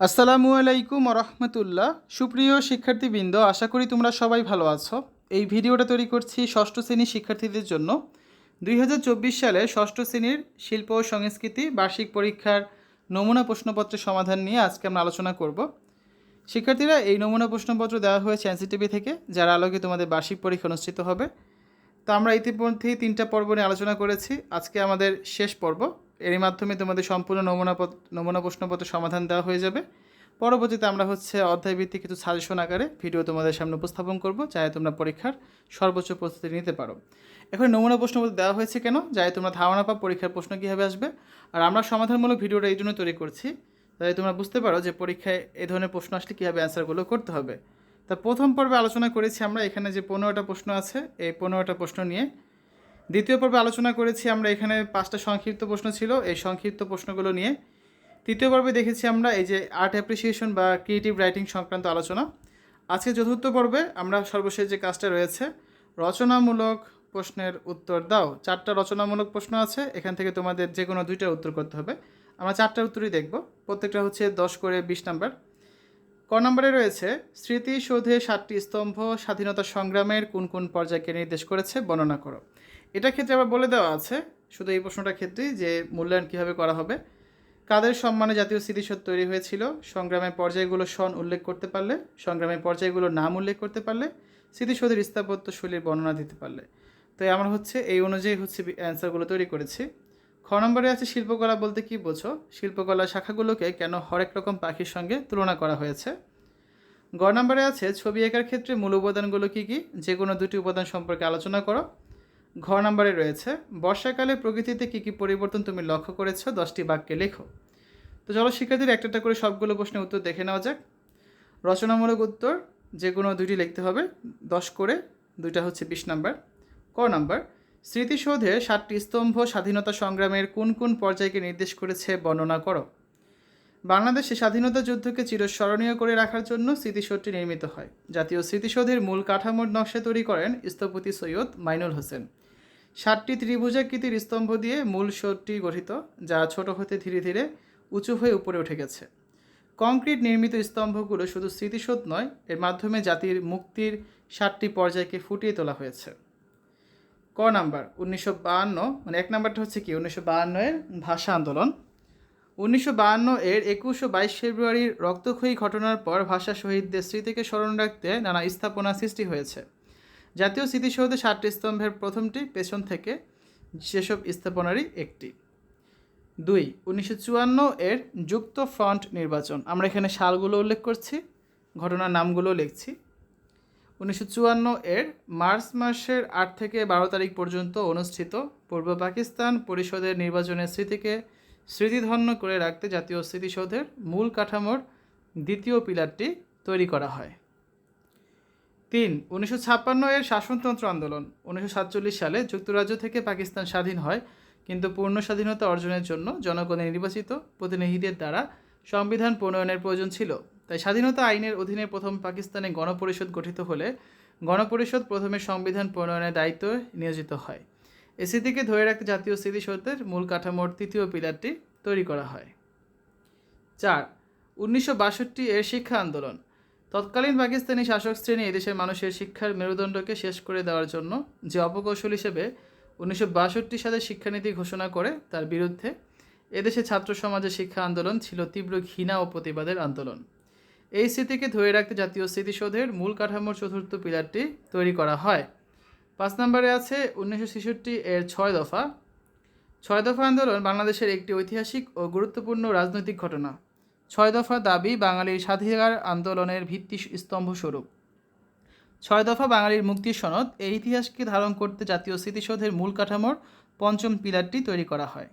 আসসালামু আলাইকুম রহমতুল্লাহ। সুপ্রিয় শিক্ষার্থীবৃন্দ, আশা করি তোমরা সবাই ভালো আছো। এই ভিডিওটা তৈরি করছি ষষ্ঠ শ্রেণির শিক্ষার্থীদের জন্য। দুই হাজার চব্বিশ সালে ষষ্ঠ শ্রেণির শিল্প ও সংস্কৃতি বার্ষিক পরীক্ষার নমুনা প্রশ্নপত্রের সমাধান নিয়ে আজকে আমরা আলোচনা করব। শিক্ষার্থীরা, এই নমুনা প্রশ্নপত্র দেওয়া হয়েছে এনসিটিভি থেকে, যার আলোকে তোমাদের বার্ষিক পরীক্ষা অনুষ্ঠিত হবে। তো আমরা ইতিমধ্যেই তিনটা পর্ব নিয়ে আলোচনা করেছি। আজকে আমাদের শেষ পর্ব। এরই মাধ্যমে তোমাদের সম্পূর্ণ নমুনা নমুনা প্রশ্নপত্রের সমাধান দেওয়া হয়ে যাবে। পরবর্তীতে আমরা হচ্ছে অধ্যায়ভিত্তিক কিছু সাজেশন আকারে ভিডিও তোমাদের সামনে উপস্থাপন করব, যাতে তোমরা পরীক্ষার সর্বোচ্চ প্রস্তুতি নিতে পারো। এখন নমুনা প্রশ্নপত্র দেওয়া হয়েছে কেন? যাতে তোমরা ধারণা পাও পরীক্ষার প্রশ্ন কীভাবে আসবে? আর আমরা সমাধানমূলক ভিডিওটা এই জন্য তৈরি করছি, যাতে তোমরা বুঝতে পারো যে পরীক্ষায় এই ধরনের প্রশ্ন আসলে কীভাবে অ্যান্সারগুলো করতে হবে। তা প্রথম পর্বে আলোচনা করেছি আমরা, এখানে যে পনেরোটা প্রশ্ন আছে, এই পনেরোটা প্রশ্ন নিয়ে দ্বিতীয় পর্বে আলোচনা করেছি আমরা এখানে পাঁচটা সংক্ষিপ্ত প্রশ্ন ছিল। এই সংক্ষিপ্ত প্রশ্নগুলো নিয়ে তৃতীয় পর্বে দেখেছি আমরা এই যে আর্ট অ্যাপ্রিসিয়েশন বা ক্রিয়েটিভ রাইটিং সংক্রান্ত আলোচনা। আজকে চতুর্থ পর্বে আমরা সর্বশেষ যে কাজটা রয়েছে, রচনামূলক প্রশ্নের উত্তর দাও। চারটা রচনামূলক প্রশ্ন আছে, এখান থেকে তোমাদের যে কোনো দুইটার উত্তর করতে হবে। আমরা চারটা উত্তরই দেখব। প্রত্যেকটা হচ্ছে দশ করে বিশ নাম্বার। ক নম্বরে রয়েছে স্মৃতিসৌধে সাতটি স্তম্ভ স্বাধীনতা সংগ্রামের কোন কোন পর্যায়কে নির্দেশ করেছে বর্ণনা করো। এটা ক্ষেত্রে আবার বলে দেওয়া আছে, শুধু এই প্রশ্নটার ক্ষেত্রেই যে মূল্যায়ন কীভাবে করা হবে। কাদের সম্মানে জাতীয় স্মৃতিসৌধ তৈরি হয়েছিল? সংগ্রামের পর্যায়গুলো সন উল্লেখ করতে পারলে, সংগ্রামের পর্যায়গুলোর নাম উল্লেখ করতে পারলে, স্মৃতিসৌধের স্থাপত্য শৈলীর বর্ণনা দিতে পারলে। তো আমরা হচ্ছে, এই অনুযায়ী হচ্ছে অ্যান্সারগুলো তৈরি করেছি। খ নম্বরে আছে, শিল্পকলা বলতে কি বোঝো? শিল্পকলা শাখাগুলোকে কেন হরেক রকম পাখির সঙ্গে তুলনা করা হয়েছে? গ নম্বরে আছে, ছবি আঁকার ক্ষেত্রে মূল উপাদানগুলো কী কী? যে কোনো দুটি উপাদান সম্পর্কে আলোচনা করো। ঘ নম্বরে রয়েছে, বর্ষাকালে প্রকৃতিতে কী কী পরিবর্তন তুমি লক্ষ্য করেছ? দশটি বাক্যে লেখো। তো চলো শিক্ষার্থীর একটা একটা করে সবগুলো প্রশ্নের উত্তর দেখে নেওয়া যাক। রচনামূলক উত্তর, যে কোনো দুইটি লিখতে হবে। দশ করে, দুইটা হচ্ছে বিশ নাম্বার। ক নাম্বার, স্মৃতিসৌধে সাতটি স্তম্ভ স্বাধীনতা সংগ্রামের কোন কোন পর্যায়কে নির্দেশ করেছে বর্ণনা করো? বাংলাদেশে স্বাধীনতা যুদ্ধকে চিরস্মরণীয় করে রাখার জন্য স্মৃতিসৌধটি নির্মিত হয়। জাতীয় স্মৃতিসৌধের মূল কাঠামোর নকশা তৈরি করেন স্থপতি সৈয়দ মাইনুল হোসেন। ষাটটি ত্রিভুজাকৃতির স্তম্ভ দিয়ে মূল সৌধটি গঠিত, যা ছোট হতে ধীরে ধীরে উঁচু হয়ে উপরে উঠে গেছে। কংক্রিট নির্মিত স্তম্ভগুলো শুধু স্মৃতিসৌধ নয়, এর মাধ্যমে জাতির মুক্তির ষাটটি পর্যায়কে ফুটিয়ে তোলা হয়েছে। ক নাম্বার, উনিশশো বাহান্ন মানে এক নাম্বারটা হচ্ছে কি? উনিশশো বাহান্নের ভাষা আন্দোলন। উনিশশো বাহান্ন এর একুশ ও বাইশ ফেব্রুয়ারির রক্তক্ষয়ী ঘটনার পর ভাষা শহীদদের স্মৃতিকে স্মরণ রাখতে নানা স্থাপনা সৃষ্টি হয়েছে। জাতীয় স্মৃতিসৌধে ষাটটি স্তম্ভের প্রথমটি, পেছন থেকে সেসব স্থাপনারই একটি। দুই, উনিশশো চুয়ান্ন এর যুক্ত ফ্রন্ট নির্বাচন। আমরা এখানে সালগুলো উল্লেখ করছি, ঘটনার নামগুলো লিখছি। উনিশশো চুয়ান্ন এর মার্চ মাসের আট থেকে বারো তারিখ পর্যন্ত অনুষ্ঠিত পূর্ব পাকিস্তান পরিষদের নির্বাচনের স্মৃতিকে স্মৃতিধন্য করে রাখতে জাতীয় স্মৃতিসৌধের মূল কাঠামোর দ্বিতীয় পিলারটি তৈরি করা হয়। তিন, উনিশশো ছাপ্পান্ন এর শাসনতন্ত্র আন্দোলন। উনিশশো সাতচল্লিশ সালে যুক্তরাজ্য থেকে পাকিস্তান স্বাধীন হয়, কিন্তু পূর্ণ স্বাধীনতা অর্জনের জন্য জনগণের নির্বাচিত প্রতিনিধিদের দ্বারা সংবিধান প্রণয়নের প্রয়োজন ছিল। তাই স্বাধীনতা আইনের অধীনে প্রথম পাকিস্তানে গণপরিষদ গঠিত হলে গণপরিষদ প্রথমে সংবিধান প্রণয়নের দায়িত্ব নিয়োজিত হয়। এ স্মৃতিকে ধরে রাখতে জাতীয় স্মৃতিসৌধের মূল কাঠামোর তৃতীয় পিলারটি তৈরি করা হয়। চার, উনিশশো বাষট্টি এর শিক্ষা আন্দোলন। তৎকালীন পাকিস্তানি শাসক শ্রেণি এদেশের মানুষের শিক্ষার মেরুদণ্ডকে শেষ করে দেওয়ার জন্য যে অপকৌশল হিসেবে উনিশশো বাষট্টি সালে শিক্ষানীতি ঘোষণা করে তার বিরুদ্ধে এদেশে ছাত্র সমাজের শিক্ষা আন্দোলন ছিল তীব্র ঘৃণা ও প্রতিবাদের আন্দোলন। এই স্মৃতিকে ধরে রাখতে জাতীয় স্মৃতিসৌধের মূল কাঠামোর চতুর্থ পিলারটি তৈরি করা হয়। পাঁচ নম্বরে আছে উনিশশো ছেষট্টি এর ছয় দফা। ছয় দফা আন্দোলন বাংলাদেশের একটি ঐতিহাসিক ও গুরুত্বপূর্ণ রাজনৈতিক ঘটনা। ছয় দফা দাবি বাঙালির স্বাধিকার আন্দোলনের ভিত্তি স্তম্ভ স্বরূপ। ছয় দফা বাঙালির মুক্তির সনদ এই ইতিহাসকে ধারণ করতে জাতীয় স্মৃতিসৌধের মূল কাঠামোর পঞ্চম পিলারটি তৈরি করা হয়।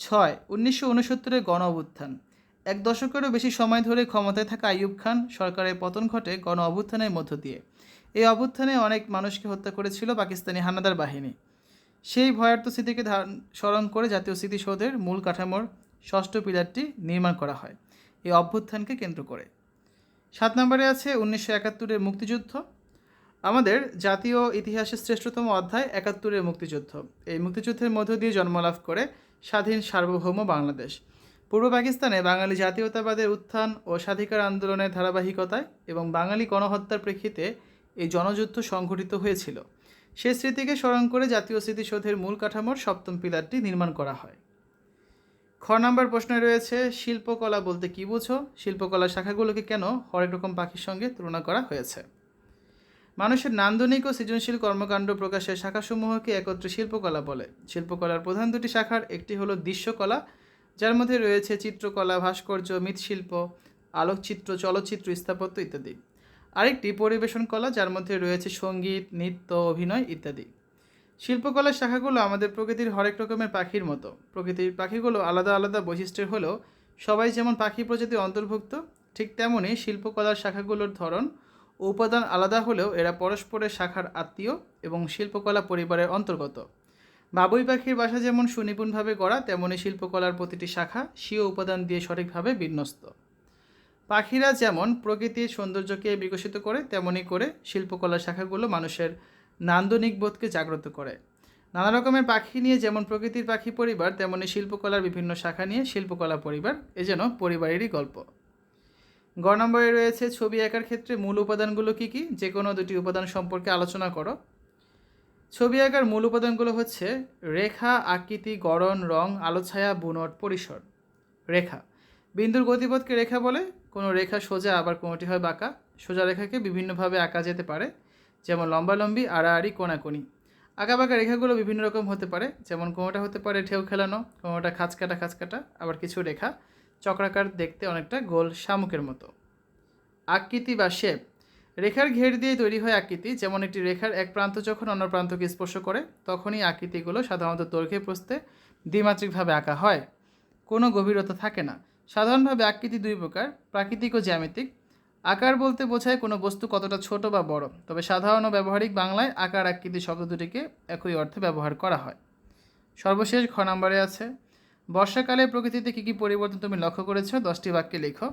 ছয়, উনিশশো উনসত্তরের গণ অভ্যুত্থান। এক দশকেরও বেশি সময় ধরে ক্ষমতায় থাকা আইয়ুব খান সরকারের পতন ঘটে গণ অভ্যুত্থানের মধ্য দিয়ে। এই অভ্যুত্থানে অনেক মানুষকে হত্যা করেছিল পাকিস্তানি হানাদার বাহিনী। সেই ভয়ার্থ স্মৃতিকে ধারণ, স্মরণ করে জাতীয় স্মৃতিসৌধের মূল কাঠামোর ষষ্ঠ পিলারটি নির্মাণ করা হয়। এই অভ্যুত্থানকে কেন্দ্র করে। সাত নম্বরে আছে উনিশশো একাত্তরের মুক্তিযুদ্ধ। আমাদের জাতীয় ইতিহাসের শ্রেষ্ঠতম অধ্যায় একাত্তরের মুক্তিযুদ্ধ। এই মুক্তিযুদ্ধের মধ্য দিয়ে জন্মলাভ করে স্বাধীন সার্বভৌম বাংলাদেশ। পূর্ব পাকিস্তানে বাঙালি জাতীয়তাবাদের উত্থান ও স্বাধিকার আন্দোলনের ধারাবাহিকতায় এবং বাঙালি গণহত্যার প্রেক্ষিতে এই জনযুদ্ধ সংঘটিত হয়েছিল। সে স্মৃতিকে স্মরণ করে জাতীয় স্মৃতিসৌধের মূল কাঠামোর সপ্তম পিলারটি নির্মাণ করা হয়। খ নম্বর প্রশ্নে রয়েছে, শিল্পকলা বলতে কী বুঝো? শিল্পকলা শাখাগুলোকে কেন হরেক রকম পাখির সঙ্গে তুলনা করা হয়েছে? মানুষের নান্দনিক ও সৃজনশীল কর্মকাণ্ড প্রকাশের শাখাসমূহকে একত্রে শিল্পকলা বলে। শিল্পকলার প্রধান দুটি শাখার একটি হলো দৃশ্যকলা, যার মধ্যে রয়েছে চিত্রকলা, ভাস্কর্য, মৃৎশিল্প, আলোকচিত্র, চলচ্চিত্র স্থাপত্য ইত্যাদি। আরেকটি পরিবেশন কলা, যার মধ্যে রয়েছে সংগীত, নৃত্য, অভিনয় ইত্যাদি। শিল্পকলার শাখাগুলো আমাদের প্রকৃতির হরেক রকমের পাখির মতো। প্রকৃতির পাখিগুলো আলাদা আলাদা বৈশিষ্ট্যের হলেও সবাই যেমন পাখি প্রজাতি অন্তর্ভুক্ত, ঠিক তেমনই শিল্পকলার শাখাগুলোর ধরন ও উপাদান আলাদা হলেও এরা পরস্পরের শাখার আত্মীয় এবং শিল্পকলা পরিবারের অন্তর্গত। বাবুই পাখির বাসা যেমন সুনিপুণভাবে গড়া, তেমনই শিল্পকলার প্রতিটি শাখা স্বীয় উপাদান দিয়ে সঠিকভাবে বিন্যস্ত। পাখিরা যেমন প্রকৃতির সৌন্দর্যকে বিকশিত করে, তেমনই করে শিল্পকলার শাখাগুলো মানুষের নান্দনিক বোধকে জাগ্রত করে। নানা রকমের পাখি নিয়ে যেমন প্রকৃতির পাখি পরিবার, তেমনি শিল্পকলার বিভিন্ন শাখা নিয়ে শিল্পকলা পরিবার এ যেন পরিবারেরই গল্প। গ নম্বরে রয়েছে ছবি আঁকার ক্ষেত্রে মূল উপাদানগুলো কী কী? যে কোনো দুটি উপাদান সম্পর্কে আলোচনা করো। ছবি আঁকার মূল উপাদানগুলো হচ্ছে রেখা, আকৃতি, গড়ন, রং আলো ছায়া বুনট, পরিসর। রেখা। বিন্দুর গতিপথকে রেখা বলে। কোনো রেখা সোজা, আবার কোনোটি হয় বাঁকা। সোজা রেখাকে বিভিন্নভাবে আঁকা যেতে পারে। যেমন লম্বালম্বি, আড়াআড়ি, কোনাকুনি। আঁকাবাঁকা রেখাগুলো বিভিন্ন রকম হতে পারে, যেমন কোনোটা হতে পারে ঢেউ খেলানো কোনোটা খাঁচকাটা খাঁচকাটা, আবার কিছু রেখা, চক্রাকার দেখতে অনেকটা গোল শামুকের মতো। আকৃতি বা শেপ। রেখার ঘের দিয়ে তৈরি হয় আকৃতি, যেমন একটি রেখার এক প্রান্ত যখন অন্য প্রান্তকে স্পর্শ করে, তখনই আকৃতিগুলো সাধারণত দৈর্ঘ্যে প্রস্থে দ্বিমাত্রিকভাবে আঁকা হয়। কোনো গভীরতা থাকে না। সাধারণভাবে আকৃতি দুই প্রকার, প্রাকৃতিক ও জ্যামিতিক। আকার বলতে বোঝায় কোনো বস্তু কতটা ছোট বা বড়। তবে সাধারণ ব্যবহারিক বাংলায় আকার, আকৃতি শব্দ দুটিকে একই অর্থে ব্যবহার করা হয়। সর্বশেষ খ নম্বরে আছে, বর্ষাকালে প্রকৃতিতে কী কী পরিবর্তন তুমি লক্ষ্য করেছ? দশটি বাক্যে লেখো।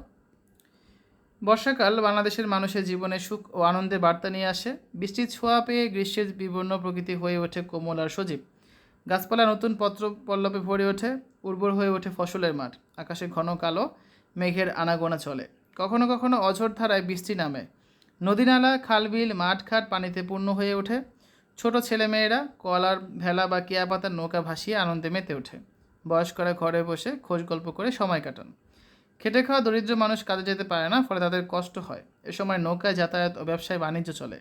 বর্ষাকাল বাংলাদেশের মানুষের জীবনে সুখ ও আনন্দের বার্তা নিয়ে আসে। বৃষ্টির ছোঁয়া পেয়ে গ্রীষ্মের বিবর্ণ প্রকৃতি হয়ে ওঠে কোমল আর সজীব। গাছপালা নতুন পত্র পল্লবে ভরে ওঠে, উর্বর হয়ে ওঠে ফসলের মাঠ। আকাশে ঘন কালো, মেঘের আনাগোনা চলে। কখনো কখনো অঝোর ধারায় বৃষ্টি নামে। নদীনালা, খালবিল, মাঠঘাট পানিতে পূর্ণ হয়ে ওঠে। ছোট ছেলেমেয়েরা কলার ভেলা বা কেয়া পাতার নৌকা ভাসিয়ে আনন্দে মেতে ওঠে। বয়স্করা ঘরে বসে খোঁজ গল্প করে সময় কাটান। খেটে খাওয়া দরিদ্র মানুষ কাজে যেতে পারে না, ফলে তাদের কষ্ট হয়। এ সময় নৌকায় যাতায়াত ও ব্যবসায় বাণিজ্য চলে।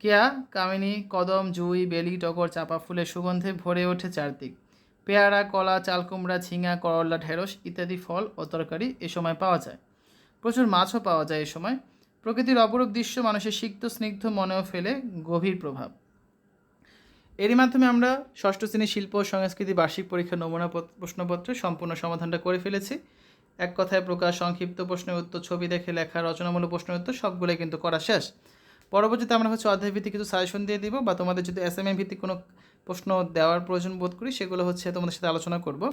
কেয়া, কামিনী, কদম, জুই, বেলি, টগর, চাপা ফুলের সুগন্ধে ভরে ওঠে চারদিক। পেয়ারা, কলা চালকুমড়া ঝিঙা, করলা, ঢেঁড়স ইত্যাদি ফল ও তরকারি এ সময় পাওয়া যায়। প্রচুর মাছও পাওয়া যায় এ সময়। প্রকৃতির অপরূপ দৃশ্য মানুষের সিক্ত, স্নিগ্ধ মনেও ফেলে গভীর প্রভাব। এরই মাধ্যমে আমরা ষষ্ঠ শ্রেণির শিল্প ও সংস্কৃতি, বার্ষিক পরীক্ষার নমুনা পত- প্রশ্নপত্রের সম্পূর্ণ সমাধানটা করে ফেলেছি। এক কথায় প্রকাশ, সংক্ষিপ্ত প্রশ্নের উত্তর, ছবি দেখে লেখা, রচনামূলক প্রশ্নের উত্তর সবগুলোই কিন্তু করা শেষ। পরবর্তীতে আমরা হচ্ছে অধ্যায় ভিত্তিক কিছু সাজেশন দিয়ে দিব বা তোমাদের যদি এস এম ভিত্তিক কোনো প্রশ্ন দেওয়ার প্রয়োজন বোধ করি, সেগুলো হচ্ছে তোমাদের সাথে আলোচনা করব।